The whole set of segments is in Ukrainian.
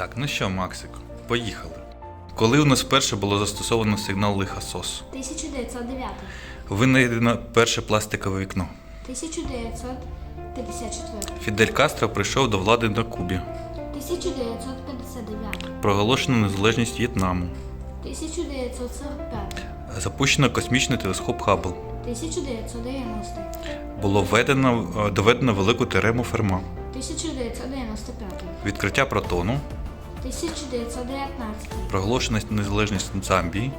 Так, ну що, Максику, поїхали. Коли у нас вперше було застосовано сигнал лиха СОС? 1909, Винайдено перше пластикове вікно. 1954, Фідель Кастро прийшов до влади на Кубі. 1959, Проголошено незалежність В'єтнаму. 1945, Запущено космічний телескоп Хаббл. 1990, Було введено, е, доведено велику теорему Ферма. 1995, Відкриття протону. 1919, Проголошена незалежність Замбії.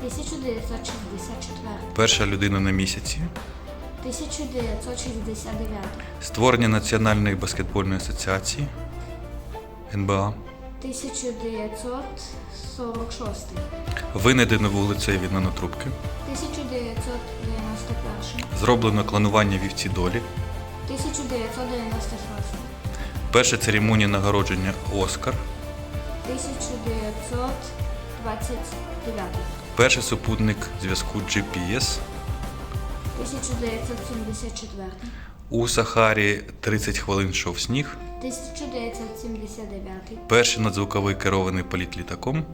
1964, Перша людина на місяці. 1969, Створення Національної баскетбольної асоціації НБА. 1946, Винайдено вуглецеві нанотрубки. 1991, Зроблено клонування вівці долі. 1996, Перша церемонія нагородження Оскар. 1929, Перший супутник зв'язку GPS. 1974, У Сахарі 30 хвилин йшов сніг. 1979, Перший надзвуковий керований політ літаком.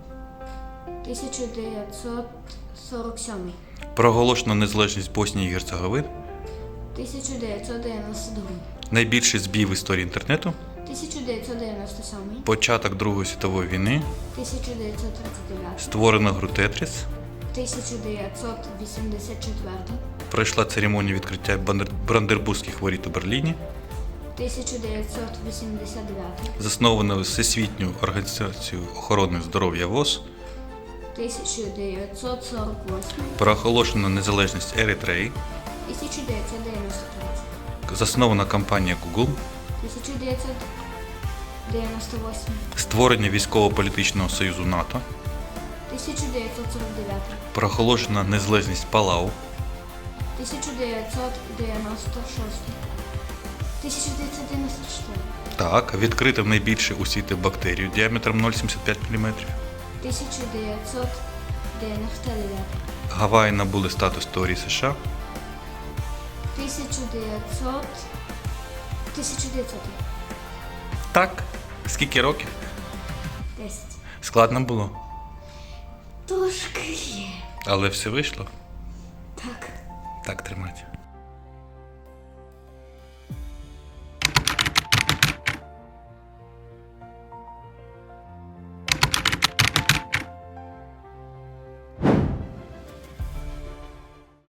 1947, Проголошено незалежність Боснії і Герцеговини. 1992, Найбільший збій в історії інтернету. 1997, Початок Другої світової війни. 1939, Створено гру Тетріс. 1984, Пройшла церемонія відкриття Брандербурзьких воріт у Берліні. 1989, Засновано Всесвітню організацію охорони здоров'я ВОЗ. 1948, Проголошено незалежність Еритреї. 1993, Заснована компанія Google. 1998, Створення військово-політичного союзу НАТО. 1949, Проголошена незалежність Палау. 1996, 1994, Так, відкрито найбільше у світі бактерію діаметром 0,75 мм. 1999, Гаваї набули статус теорії США. 1900, 1900, Так. Скільки років? 10. Складно було, Трошки є. але все вийшло. Так. Так тримати.